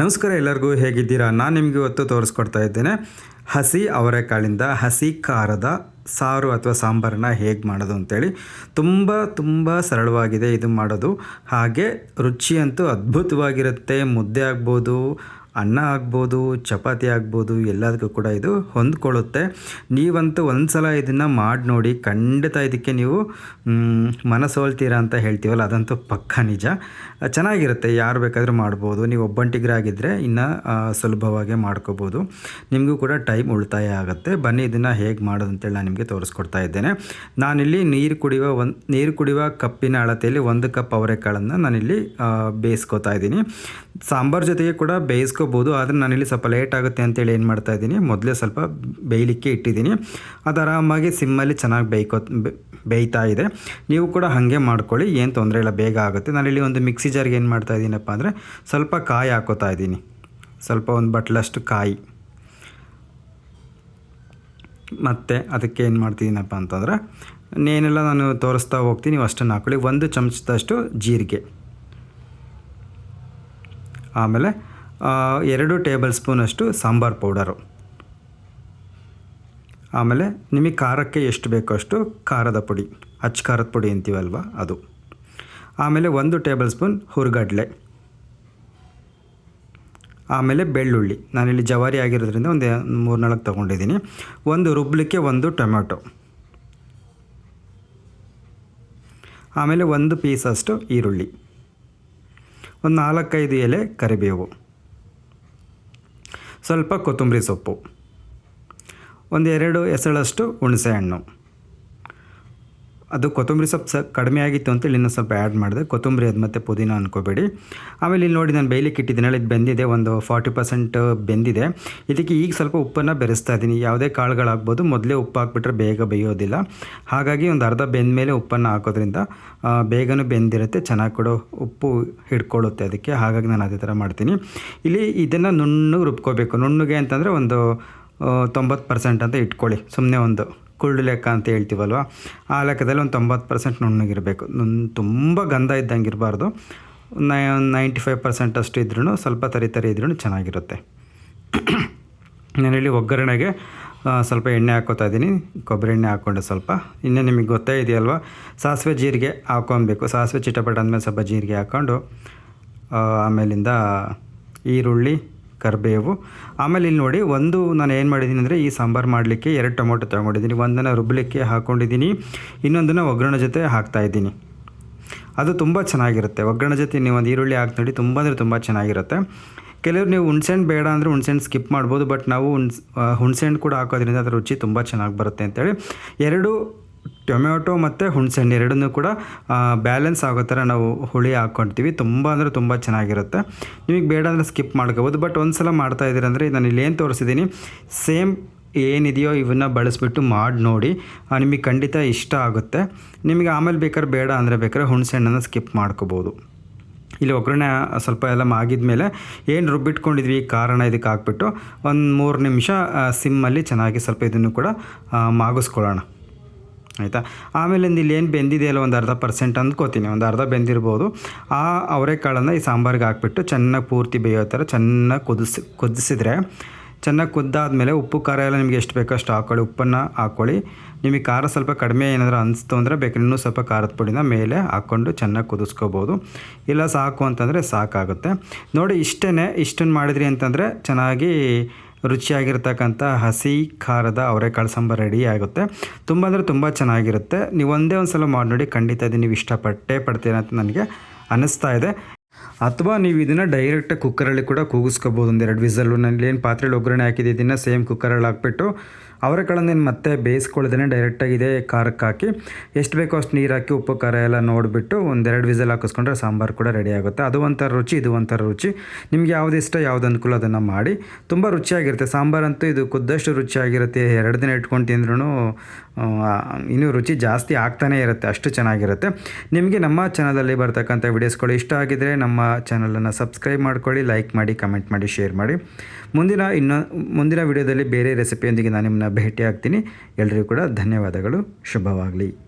ನಮಸ್ಕಾರ ಎಲ್ಲರಿಗೂ ಹೇಗಿದ್ದೀರಾ? ನಾನು ನಿಮಗೆ ಇವತ್ತು ತೋರಿಸ್ಕೊಡ್ತಾ ಇದ್ದೇನೆ, ಹಸಿ ಅವರೆಕಾಳಿಂದ ಹಸಿ ಖಾರದ ಸಾರು ಅಥವಾ ಸಾಂಬಾರನ್ನ ಹೇಗೆ ಮಾಡೋದು ಅಂತೇಳಿ. ತುಂಬ ತುಂಬ ಸರಳವಾಗಿದೆ ಇದು ಮಾಡೋದು. ಹಾಗೆ ರುಚಿಯಂತೂ ಅದ್ಭುತವಾಗಿರುತ್ತೆ, ಮುದ್ದೆ ಆಗ್ಬೋದು ಅನ್ನ ಆಗ್ಬೋದು, ಚಪಾತಿ ಆಗ್ಬೋದು, ಎಲ್ಲದಕ್ಕೂ ಕೂಡ ಇದು ಹೊಂದ್ಕೊಳ್ಳುತ್ತೆ. ನೀವಂತೂ ಒಂದು ಸಲ ಇದನ್ನು ಮಾಡಿ ನೋಡಿ ಖಂಡಿತ ಇದಕ್ಕೆ ನೀವು ಮನಸೋಲ್ತೀರಾ ಅಂತ ಹೇಳ್ತೀವಲ್ಲ, ಅದಂತೂ ಪಕ್ಕ ನಿಜ. ಚೆನ್ನಾಗಿರುತ್ತೆ, ಯಾರು ಬೇಕಾದರೂ ಮಾಡ್ಬೋದು. ನೀವು ಒಬ್ಬಂಟಿಗರಾಗಿದ್ದರೆ ಇನ್ನು ಸುಲಭವಾಗಿ ಮಾಡ್ಕೋಬೋದು. ನಿಮಗೂ ಕೂಡ ಟೈಮ್ ಉಳಿತಾಯ ಆಗುತ್ತೆ. ಬನ್ನಿ ಇದನ್ನು ಹೇಗೆ ಮಾಡೋದು ಅಂತೇಳಿ ನಾನು ನಿಮಗೆ ತೋರಿಸ್ಕೊಡ್ತಾ ಇದ್ದೇನೆ. ನಾನಿಲ್ಲಿ ನೀರು ಕುಡಿಯುವ ಒಂದು, ನೀರು ಕುಡಿಯುವ ಕಪ್ಪಿನ ಅಳತೆಯಲ್ಲಿ ಒಂದು ಕಪ್ ಅವರೆಕಾಳನ್ನು ನಾನಿಲ್ಲಿ ಬೇಯಿಸ್ಕೋತಾ ಇದ್ದೀನಿ. ಸಾಂಬಾರ್ ಜೊತೆಗೆ ಕೂಡ ಬೇಯಿಸ್ಕೋಬೋದು ಆದರೆ ನಾನಿಲ್ಲಿ ಸ್ವಲ್ಪ ಲೇಟ್ ಆಗುತ್ತೆ ಅಂತೇಳಿ ಏನು ಮಾಡ್ತಾ ಇದ್ದೀನಿ, ಮೊದಲೇ ಸ್ವಲ್ಪ ಬೇಯಲಿಕ್ಕೆ ಇಟ್ಟಿದ್ದೀನಿ. ಅದು ಆರಾಮಾಗಿ ಸಿಮ್ಮಲ್ಲಿ ಚೆನ್ನಾಗಿ ಬೇಯ್ಕೋ ಬೇಯ್ತಾ ಇದೆ. ನೀವು ಕೂಡ ಹಾಗೆ ಮಾಡ್ಕೊಳ್ಳಿ, ಏನು ತೊಂದರೆ ಇಲ್ಲ, ಬೇಗ ಆಗುತ್ತೆ. ನಾನಿಲ್ಲಿ ಒಂದು ಮಿಕ್ಸಿ ಜಾರ್ಗೆ ಏನು ಮಾಡ್ತಾ ಇದ್ದೀನಪ್ಪ ಅಂದರೆ ಸ್ವಲ್ಪ ಕಾಯಿ ಹಾಕೋತಾ ಇದ್ದೀನಿ. ಸ್ವಲ್ಪ ಒಂದು ಬಟ್ಲಷ್ಟು ಕಾಯಿ. ಮತ್ತು ಅದಕ್ಕೆ ಏನು ಮಾಡ್ತಿದ್ದೀನಪ್ಪ ಅಂತಂದರೆ ಏನೆಲ್ಲ ನಾನು ತೋರಿಸ್ತಾ ಹೋಗ್ತೀನಿ, ನೀವು ಅಷ್ಟನ್ನು ಹಾಕೊಳ್ಳಿ. ಒಂದು ಚಮಚದಷ್ಟು ಜೀರಿಗೆ. ಆಮೇಲೆ ಎರಡು ಟೇಬಲ್ ಸ್ಪೂನಷ್ಟು ಸಾಂಬಾರು ಪೌಡರು. ಆಮೇಲೆ ನಿಮಗೆ ಖಾರಕ್ಕೆ ಎಷ್ಟು ಬೇಕೋ ಅಷ್ಟು ಖಾರದ ಪುಡಿ. ಅಚ್ಚ ಖಾರದ ಪುಡಿ ಅಂತೀವಲ್ವ ಅದು. ಆಮೇಲೆ ಒಂದು ಟೇಬಲ್ ಸ್ಪೂನ್ ಹುರ್ಗಡ್ಲೆ. ಆಮೇಲೆ ಬೆಳ್ಳುಳ್ಳಿ. ನಾನಿಲ್ಲಿ ಜವಾರಿ ಆಗಿರೋದ್ರಿಂದ ಒಂದು ಮೂರು ನಾಲ್ಕು ತೊಗೊಂಡಿದ್ದೀನಿ. ಒಂದು ರುಬ್ಲಿಕ್ಕೆ ಒಂದು ಟೊಮ್ಯಾಟೊ. ಆಮೇಲೆ ಒಂದು ಪೀಸಷ್ಟು ಈರುಳ್ಳಿ. ಒಂದು ನಾಲ್ಕೈದು ಎಲೆ ಕರಿಬೇವು. ಸ್ವಲ್ಪ ಕೊತ್ತಂಬರಿ ಸೊಪ್ಪು. ಒಂದೆರಡು ಎಸಳಷ್ಟು ಹುಣಸೆಹಣ್ಣು. ಅದು ಕೊತ್ತಂಬರಿ ಸೊಪ್ಪು ಸ ಕಡಿಮೆ ಆಗಿತ್ತು ಅಂತೇಳಿ ಇನ್ನೂ ಸ್ವಲ್ಪ ಆ್ಯಡ್ ಮಾಡಿದೆ. ಕೊತ್ತಂಬರಿ ಅದು ಮತ್ತು ಪುದೀನ ಅನ್ಕೋಬೇಡಿ. ಆಮೇಲೆ ಇಲ್ಲಿ ನೋಡಿ ನಾನು ಬೇಯಲಿಕ್ಕೆ ಇಟ್ಟಿದ್ದೀನಲ್ಲ ಇದು ಬೆಂದಿದೆ. ಒಂದು ಫಾರ್ಟಿ ಪರ್ಸೆಂಟ್ ಬೆಂದಿದೆ. ಇದಕ್ಕೆ ಈಗ ಸ್ವಲ್ಪ ಉಪ್ಪನ್ನು ಬೆರೆಸ್ತಾ ಇದ್ದೀನಿ. ಯಾವುದೇ ಕಾಳುಗಳಾಗ್ಬೋದು ಮೊದಲೇ ಉಪ್ಪು ಹಾಕ್ಬಿಟ್ರೆ ಬೇಗ ಬೇಯೋದಿಲ್ಲ. ಹಾಗಾಗಿ ಒಂದು ಅರ್ಧ ಬೆಂದ ಮೇಲೆ ಉಪ್ಪನ್ನು ಹಾಕೋದ್ರಿಂದ ಬೇಗನೂ ಬೆಂದಿರುತ್ತೆ. ಚೆನ್ನಾಗಿ ಕೊಡೋ ಉಪ್ಪು ಹಿಡ್ಕೊಳ್ಳುತ್ತೆ ಅದಕ್ಕೆ. ಹಾಗಾಗಿ ನಾನು ಅದೇ ಥರ ಮಾಡ್ತೀನಿ. ಇಲ್ಲಿ ಇದನ್ನು ನುಣ್ಣಗೆ ರುಬ್ಕೋಬೇಕು. ನುಣ್ಣಗೆ ಅಂತಂದರೆ ಒಂದು ತೊಂಬತ್ತು ಪರ್ಸೆಂಟ್ ಅಂತ ಇಟ್ಕೊಳ್ಳಿ. ಸುಮ್ಮನೆ ಒಂದು ಕುರುಡು ಲೆಕ್ಕ ಅಂತ ಹೇಳ್ತೀವಲ್ವ? ಆ ಲೆಕ್ಕದಲ್ಲಿ ಒಂದು ತೊಂಬತ್ತು ಪರ್ಸೆಂಟ್ ನುಣ್ಣಗಿರಬೇಕು. ನುಣ್ ತುಂಬ ಗಂಧ ಇದ್ದಂಗೆ ಇರಬಾರ್ದು ನೈ, ನೈಂಟಿ ಫೈವ್ ಪರ್ಸೆಂಟ್ ಅಷ್ಟು ಇದ್ರೂ ಸ್ವಲ್ಪ ತರಿ ತರಿ ಇದ್ರೂ ಚೆನ್ನಾಗಿರುತ್ತೆ. ನಾನಿಲ್ಲಿ ಒಗ್ಗರಣೆಗೆ ಸ್ವಲ್ಪ ಎಣ್ಣೆ ಹಾಕೋತಾ ಇದ್ದೀನಿ. ಕೊಬ್ಬರಿ ಎಣ್ಣೆ ಹಾಕ್ಕೊಂಡೆ ಸ್ವಲ್ಪ. ಇನ್ನೇ ನಿಮಗೆ ಗೊತ್ತೇ ಇದೆಯಲ್ವ? ಸಾಸಿವೆ ಜೀರಿಗೆ ಹಾಕೊಬೇಕು ಸಾಸಿವೆ ಚಿಟಪಟ ಅಂದಮೇಲೆ ಸ್ವಲ್ಪ ಜೀರಿಗೆ ಹಾಕ್ಕೊಂಡು ಆಮೇಲಿಂದ ಈರುಳ್ಳಿ ಕರಿಬೇವು. ಆಮೇಲೆ ಇಲ್ಲಿ ನೋಡಿ, ಒಂದು ನಾನು ಏನು ಮಾಡಿದ್ದೀನಿ ಅಂದರೆ, ಈ ಸಾಂಬಾರು ಮಾಡಲಿಕ್ಕೆ ಎರಡು ಟೊಮೊಟೊ ತೊಗೊಂಡಿದ್ದೀನಿ. ಒಂದನ್ನು ರುಬ್ಬಲಿಕ್ಕೆ ಹಾಕ್ಕೊಂಡಿದ್ದೀನಿ ಇನ್ನೊಂದನ್ನು ಒಗ್ಗರಣೆ ಜೊತೆ ಹಾಕ್ತಾಯಿದ್ದೀನಿ ಅದು ತುಂಬ ಚೆನ್ನಾಗಿರುತ್ತೆ. ಒಗ್ಗರಣೆ ಜೊತೆ ನೀವು ಒಂದು ಈರುಳ್ಳಿ ಹಾಕಿ ನೋಡಿ ತುಂಬ ಅಂದರೆ ತುಂಬ ಚೆನ್ನಾಗಿರುತ್ತೆ. ಕೆಲವರು ನೀವು ಹುಣ್ಸೆಹಣ್ಣು ಬೇಡ ಅಂದರೆ ಹುಣ್ಸೆಹಣ್ಣು ಸ್ಕಿಪ್ ಮಾಡ್ಬೋದು, ಬಟ್ ನಾವು ಹುಣ್ಸೆ ಹುಣ್ಸೆಹಣ್ಣು ಕೂಡ ಹಾಕೋದ್ರಿಂದ ಅದರ ರುಚಿ ತುಂಬ ಚೆನ್ನಾಗಿ ಬರುತ್ತೆ ಅಂತೇಳಿ. ಎರಡು ಟೊಮೆಟೊ ಮತ್ತು ಹುಣ್ಸೆಹಣ್ಣು ಎರಡನ್ನೂ ಕೂಡ ಬ್ಯಾಲೆನ್ಸ್ ಆಗೋ ಥರ ನಾವು ಹುಳಿ ಹಾಕ್ಕೊಳ್ತೀವಿ ತುಂಬ ಅಂದರೆ ತುಂಬ ಚೆನ್ನಾಗಿರುತ್ತೆ. ನಿಮಗೆ ಬೇಡ ಅಂದರೆ ಸ್ಕಿಪ್ ಮಾಡ್ಕೋಬೋದು. ಬಟ್ ಒಂದು ಸಲ ಮಾಡ್ತಾ ಇದ್ದೀರ ಅಂದರೆ ನಾನು ಇಲ್ಲಿ ಏನು ತೋರಿಸಿದ್ದೀನಿ ಸೇಮ್ ಏನಿದೆಯೋ ಇವನ್ನ ಬಳಸಿಬಿಟ್ಟು ಮಾಡಿ ನೋಡಿ. ನಿಮಗೆ ಖಂಡಿತ ಇಷ್ಟ ಆಗುತ್ತೆ. ನಿಮಗೆ ಆಮೇಲೆ ಬೇಕಾದ್ರೆ ಬೇಡ ಅಂದರೆ ಬೇಕಾದ್ರೆ ಹುಣಸೆಹಣ್ಣನ್ನು ಸ್ಕಿಪ್ ಮಾಡ್ಕೋಬೋದು. ಇಲ್ಲಿ ಒಗ್ಗರಣೆ ಸ್ವಲ್ಪ ಎಲ್ಲ ಮಾಗಿದ ಮೇಲೆ ಏನು ರುಬ್ಬಿಟ್ಕೊಂಡಿದ್ವಿ ಕಾರಣ ಇದಕ್ಕೆ ಹಾಕ್ಬಿಟ್ಟು ಒಂದು ಮೂರು ನಿಮಿಷ ಸಿಮ್ಮಲ್ಲಿ ಚೆನ್ನಾಗಿ ಸ್ವಲ್ಪ ಇದನ್ನು ಕೂಡ ಮಾಗಿಸ್ಕೊಳ್ಳೋಣ. ಆಯಿತಾ? ಆಮೇಲಿಂದ ಇಲ್ಲಿ ಏನು ಬೆಂದಿದೆಯಲ್ಲ ಒಂದು ಅರ್ಧ ಪರ್ಸೆಂಟ್ ಅಂದ್ಕೋತೀನಿ ಒಂದು ಅರ್ಧ ಬೆಂದಿರ್ಬೋದು. ಆ ಅವರೆಕಾಳನ್ನು ಈ ಸಾಂಬಾರಿಗೆ ಹಾಕ್ಬಿಟ್ಟು ಚೆನ್ನಾಗಿ ಪೂರ್ತಿ ಬೇಯೋ ಥರ ಚೆನ್ನಾಗಿ ಕುದಿಸಿ, ಕುದಿಸಿದ್ರೆ ಚೆನ್ನಾಗಿ ಕುದ್ದಾದ್ಮೇಲೆ ಉಪ್ಪು, ಖಾರ ಎಲ್ಲ ನಿಮಗೆ ಎಷ್ಟು ಬೇಕೋ ಅಷ್ಟು ಹಾಕ್ಕೊಳ್ಳಿ ಉಪ್ಪನ್ನು ಹಾಕ್ಕೊಳ್ಳಿ ನಿಮಗೆ ಖಾರ ಸ್ವಲ್ಪ ಕಡಿಮೆ ಏನಾದರೂ ಅನಿಸ್ತು ಅಂದರೆ ಬೇಕಾದ್ರೆ ಸ್ವಲ್ಪ ಖಾರದ ಪುಡಿನ ಮೇಲೆ ಹಾಕ್ಕೊಂಡು ಚೆನ್ನಾಗಿ ಕುದಿಸ್ಕೋಬೋದು. ಇಲ್ಲ ಸಾಕು ಅಂತಂದರೆ ಸಾಕಾಗುತ್ತೆ. ನೋಡಿ ಇಷ್ಟೇ ಇಷ್ಟನ್ನು ಮಾಡಿದ್ರಿ ಅಂತಂದರೆ ಚೆನ್ನಾಗಿ ರುಚಿಯಾಗಿರ್ತಕ್ಕಂಥ ಹಸಿ ಖಾರದ ಅವರೆಕಾಳು ಸಾಂಬಾರು ರೆಡಿ ಆಗುತ್ತೆ. ತುಂಬ ಅಂದರೆ ತುಂಬ ಚೆನ್ನಾಗಿರುತ್ತೆ. ನೀವು ಒಂದೇ ಒಂದು ಸಲ ಮಾಡಿ ನೋಡಿ, ಖಂಡಿತ ಇದು. ನೀವು ಇಷ್ಟಪಟ್ಟೇ ಪಡ್ತೀರ ಅಂತ ನನಗೆ ಅನ್ನಿಸ್ತಾ ಇದೆ. ಅಥವಾ ನೀವು ಇದನ್ನು ಡೈರೆಕ್ಟ್ ಕುಕ್ಕರಲ್ಲಿ ಕೂಡ ಕೂಗಿಸ್ಕೋಬೋದು. ಒಂದೆರಡು ವಿಸಲ್ಲು ನಾನು ಏನು ಪಾತ್ರೆಯಲ್ಲಿ ಒಗ್ಗರಣೆ ಹಾಕಿದ್ದೀನಿ ಸೇಮ್ ಕುಕ್ಕರಲ್ಲಿ ಹಾಕ್ಬಿಟ್ಟು ಅವರೆಕಾಳನ್ನೇನು ಮತ್ತೆ ಬೇಯಿಸ್ಕೊಳ್ದೇ ಡೈರೆಕ್ಟಾಗಿ ಇದೇ ಖಾರಕ್ಕೆ ಹಾಕಿ, ಎಷ್ಟು ಬೇಕೋ ಅಷ್ಟು ನೀರು ಹಾಕಿ, ಉಪ್ಪು, ಖಾರ ಎಲ್ಲ ನೋಡಿಬಿಟ್ಟು ಒಂದೆರಡು ವಿಸಲ್ ಹಾಕಿಸ್ಕೊಂಡ್ರೆ ಸಾಂಬಾರು ಕೂಡ ರೆಡಿ ಆಗುತ್ತೆ. ಅದು ಒಂಥರ ರುಚಿ, ಇದು ಒಂಥರ ರುಚಿ. ನಿಮ್ಗೆ ಯಾವ್ದು ಇಷ್ಟ, ಯಾವ್ದು ಅನುಕೂಲ ಅದನ್ನು ಮಾಡಿ. ತುಂಬ ರುಚಿಯಾಗಿರುತ್ತೆ. ಸಾಂಬಾರಂತೂ ಇದು ಕುದ್ದಷ್ಟು ರುಚಿಯಾಗಿರುತ್ತೆ. ಎರಡು ದಿನ ಇಟ್ಕೊಂಡು ತಿಂದ್ರೂ ಇನ್ನೂ ರುಚಿ ಜಾಸ್ತಿ ಆಗ್ತಾನೇ ಇರುತ್ತೆ. ಅಷ್ಟು ಚೆನ್ನಾಗಿರುತ್ತೆ. ನಿಮಗೆ ನಮ್ಮ ಚಾನಲಲ್ಲಿ ಬರ್ತಕ್ಕಂಥ ವಿಡಿಯೋಸ್ಗಳು ಇಷ್ಟ ಆಗಿದ್ದರೆ ನಮ್ಮ ಚಾನಲನ್ನು ಸಬ್ಸ್ಕ್ರೈಬ್ ಮಾಡ್ಕೊಳ್ಳಿ ಲೈಕ್ ಮಾಡಿ ಕಮೆಂಟ್ ಮಾಡಿ ಶೇರ್ ಮಾಡಿ. ಮುಂದಿನ ಇನ್ನು ಮುಂದಿನ ವಿಡಿಯೋದಲ್ಲಿ ಬೇರೆ ರೆಸಿಪಿಯೊಂದಿಗೆ ನಾನು ನಿಮ್ಮನ್ನ ಭೇಟಿ ಆಗ್ತೀನಿ ಎಲ್ರಿಗೂ ಕೂಡ ಧನ್ಯವಾದಗಳು. ಶುಭವಾಗಲಿ.